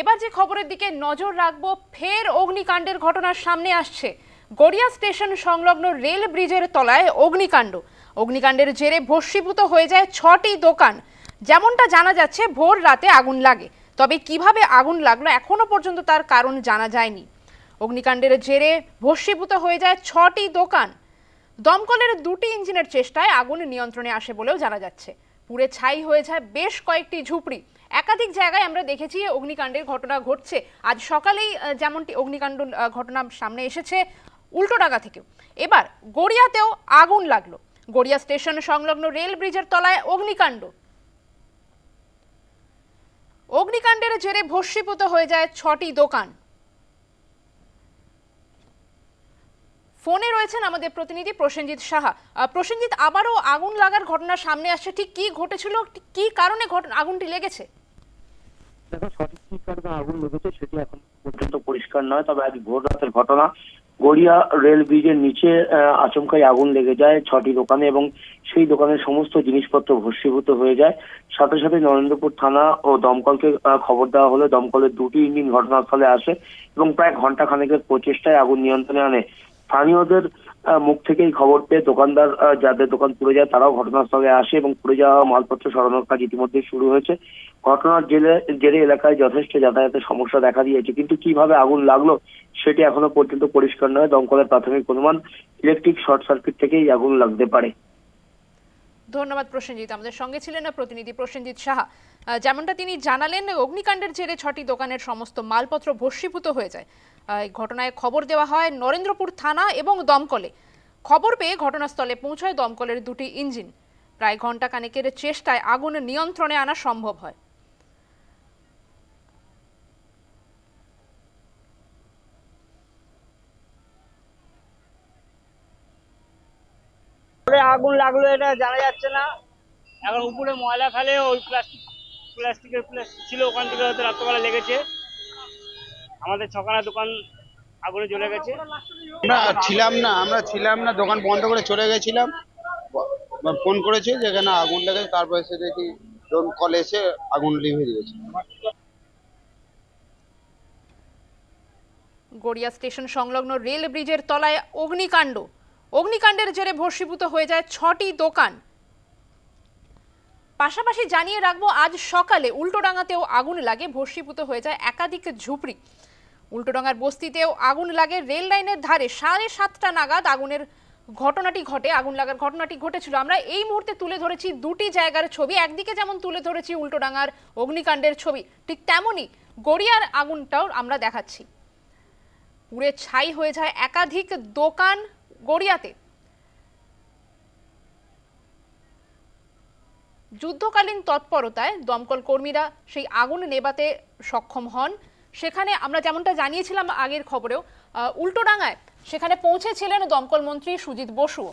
এবার যে খবরের দিকে নজর রাখব, ফের অগ্নিকাণ্ডের ঘটনার সামনে আসছে। গড়িয়া স্টেশন সংলগ্ন রেল ব্রিজের তলায় অগ্নিকাণ্ড। অগ্নিকাণ্ডের জেরে ভস্মীভূত হয়ে যায় ছটি দোকান। যেমনটা জানা যাচ্ছে, ভোর রাতে আগুন লাগে। তবে কীভাবে আগুন লাগল এখনও পর্যন্ত তার কারণ জানা যায়নি। অগ্নিকাণ্ডের জেরে ভস্মীভূত হয়ে যায় ছটি দোকান। দমকলের দুটি ইঞ্জিনের চেষ্টায় আগুন নিয়ন্ত্রণে আসে বলেও জানা যাচ্ছে। পুড়ে ছাই হয়ে যায় বেশ কয়েকটি ঝুপড়ি। একাধিক জায়গায় আমরা দেখেছি অগ্নিকাণ্ডের ঘটনা ঘটছে। আজ সকালেই যেমনটি অগ্নিকাণ্ড ঘটনা সামনে এসেছে উল্টোডাঙ্গা থেকেও। এবার গড়িয়াতেও আগুন লাগল। গড়িয়া স্টেশন সংলগ্ন রেল ব্রিজের তলায় অগ্নিকাণ্ড। অগ্নিকাণ্ডের জেরে ভস্মীভূত হয়ে যায় ছটি দোকান। ফোনে রয়েছেন আমাদের প্রতিনিধি প্রসেনজিৎ সাহা। প্রসেনজিৎ, আবারও আগুন লাগার ঘটনা সামনে আসছে। ঠিক কি ঘটেছিল? কি কারণে আগুনটি লেগেছে? পরিষ্কার নয়, তবে আজ ভোর রাতের ঘটনা। গড়িয়া রেল ব্রিজের নিচে আচমকাই আগুন লেগে যায় ছটি দোকানে এবং সেই দোকানের সমস্ত জিনিসপত্র ভস্মীভূত হয়ে যায়। সাথে সাথে নরেন্দ্রপুর থানা ও দমকলকে খবর দেওয়া হলে, দমকলের দুটি ইঞ্জিন ঘটনাস্থলে আসে এবং প্রায় ঘণ্টা খানেকের প্রচেষ্টায় আগুন নিয়ন্ত্রণে আনে। স্থানীয়দের মুখ থেকেই খবর পেয়ে দোকানদার যাদের দোকান পুড়ে যায় তারাও ঘটনাস্থলে আসে এবং পুড়ে যাওয়া মালপত্র সরানোর কাজ ইতিমধ্যে শুরু হয়েছে। ঘটনার জেলে, জেরে এলাকায় যথেষ্ট যাতায়াতের সমস্যা দেখা দিয়েছে। কিন্তু কীভাবে আগুন লাগল সেটি এখনও পর্যন্ত পরিষ্কার নয়। দমকলের প্রাথমিক অনুমান, ইলেকট্রিক শর্ট সার্কিট থেকেই আগুন লাগতে পারে। ধন্যবাদ প্রসেনজিৎ। আমাদের সঙ্গে ছিলেন না প্রতিনিধি প্রসেনজিৎ সাহা। যেমনটা তিনি জানালেন, অগ্নিকাণ্ডের জেরে ছটি দোকানের সমস্ত মালপত্র ভস্মীভূত হয়ে যায়। এই ঘটনায় খবর দেওয়া হয় নরেন্দ্রপুর থানা এবং দমকলে। খবর পেয়ে ঘটনাস্থলে পৌঁছায় দমকলের দুটি ইঞ্জিন। প্রায় ঘণ্টা কানেকের চেষ্টায় আগুন নিয়ন্ত্রণে আনা সম্ভব হয়। আগুন লাগল এটা জানা যাচ্ছে না। এখন উপরে ময়লা ফেলে ওই প্লাস্টিক প্লাস্টিকের প্লাস্টিক ছিল ওখান থেকে হয়তো রাত্রবেলা লেগেছে। আমাদের ছখানা দোকান আগুনে জ্বলে গেছে। আমরা ছিলাম না আমরা ছিলাম না দোকান বন্ধ করে চলে গেছিলাম। ফোন করেছে যেখানে আগুন লেগেছে তারপর এসে দেখি দমকল এসে আগুন লিভে দিয়েছে গড়িয়া স্টেশন সংলগ্ন রেল ব্রিজের তলায় অগ্নিকাণ্ড। অগ্নিকাণ্ডের জেরে ভস্মীভূত হয়ে যায় ছটি দোকান। পাশাপাশি জানিয়ে রাখব, আজ সকালে উল্টোডাঙ্গাতেও আগুন লাগে, ভস্মীভূত হয়ে যায় একাধিক ঝুপড়ি। উল্টোডাঙ্গার বস্তিতেও আগুন লাগে, রেল লাইনের ধারে সাড়ে সাতটা নাগাদ আগুনের ঘটনাটি ঘটে, আগুন লাগার ঘটনাটি ঘটেছিল। আমরা এই মুহূর্তে তুলে ধরেছি দুটি জায়গার ছবি, একদিকে যেমন তুলে ধরেছি উল্টোডাঙ্গার অগ্নিকাণ্ডের ছবি, ঠিক তেমনই গড়িয়ার আগুনটাও আমরা দেখাচ্ছি। পুড়ে ছাই হয়ে যায় একাধিক দোকান গড়িয়াতে। যুদ্ধকালীন তৎপরতায় দমকল কর্মীরা সেই আগুন নেবাতে সক্ষম হন। সেখানে আমরা যেমনটা জানিয়েছিলাম আগের খবরেও আহ, উল্টোডাঙ্গায় সেখানে পৌঁছেছিলেন দমকল মন্ত্রী সুজিত বসুও